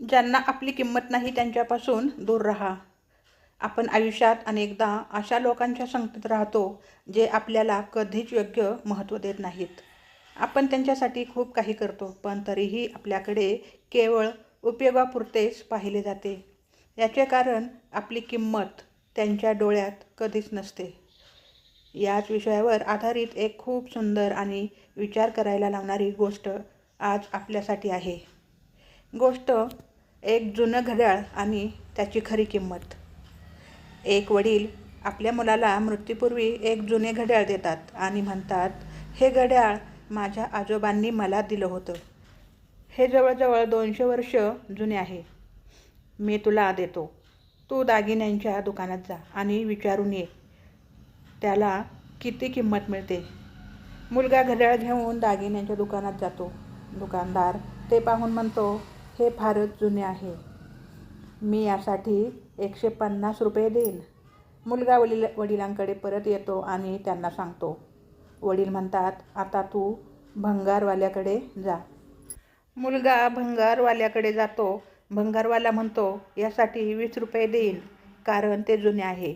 ज्यांना आपली किंमत नाही त्यांच्यापासून दूर राहा. आपण आयुष्यात अनेकदा अशा लोकांच्या संगतीत राहतो जे आपल्याला कधीच योग्य महत्त्व देत नाहीत. आपण त्यांच्यासाठी खूप काही करतो पण तरीही आपल्याकडे केवळ उपयोगापुरतेच पाहिले जाते. याचे कारण आपली किंमत त्यांच्या डोळ्यात कधीच नसते. याच विषयावर आधारित एक खूप सुंदर आणि विचार करायला लावणारी गोष्ट आज आपल्यासाठी आहे. गोष्ट एक जुनं घड्याळ आणि त्याची खरी किंमत. एक वडील आपल्या मुलाला मृत्यूपूर्वी एक जुने घड्याळ देतात आणि म्हणतात हे घड्याळ माझ्या आजोबांनी मला दिलं होतं. हे जवळजवळ दोनशे वर्ष जुने आहे. मी तुला देतो. तू दागिन्यांच्या दुकानात जा आणि विचारून ये. त्याला किती किंमत मिळते? मुलगा घड्याळ घेऊन दागिन्यांच्या दुकानात जातो. दुकानदार ते पाहून म्हणतो हे फारच जुने आहे. मी यासाठी एकशे पन्नास रुपये देईन. मुलगा वडील वडिलांकडे परत येतो आणि त्यांना सांगतो. वडील म्हणतात आता तू भंगारवाल्याकडे जा. मुलगा भंगारवाल्याकडे जातो. भंगारवाला म्हणतो यासाठी वीस रुपये देईन कारण ते जुने आहे.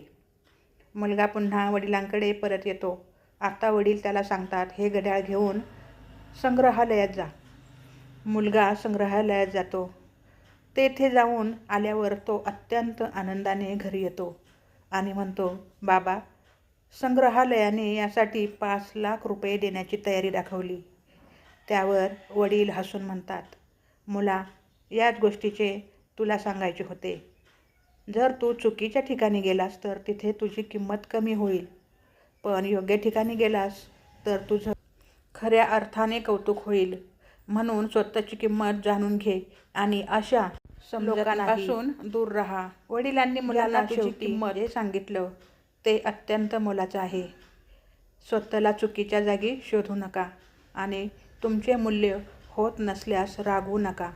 मुलगा पुन्हा वडिलांकडे परत येतो. आता वडील त्याला सांगतात हे घड्याळ घेऊन संग्रहालयात जा. मुलगा संग्रहालयात जातो. तेथे जाऊन आल्यावर तो अत्यंत आनंदाने घरी येतो आणि म्हणतो बाबा संग्रहालयाने यासाठी पाच लाख रुपये देण्याची तयारी दाखवली. त्यावर वडील हसून म्हणतात मुला याच गोष्टीचे तुला सांगायचे होते. जर तू चुकीच्या ठिकाणी गेलास तर तिथे तुझी किंमत कमी होईल. पण योग्य ठिकाणी गेलास तर तुझं खऱ्या अर्थाने कौतुक होईल. म्हणून स्वतःची किंमत जाणून घे आणि अशा लोकांपासून दूर राहा. वडिलांनी मुलाला तुझी किंमत जे सांगितलं ते अत्यंत मोलाचं आहे. स्वतःला चुकीच्या जागी शोधू नका आणि तुमचे मूल्य होत नसल्यास रागवू नका.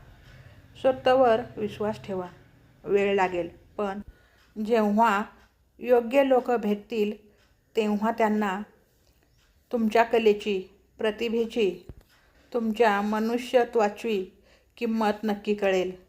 स्वतःवर विश्वास ठेवा. वेळ लागेल पण जेव्हा योग्य लोक भेटतील तेव्हा त्यांना तुमच्या कलेची प्रतिभेची तुमच्या मनुष्यत्वाची किंमत नक्की कळेल.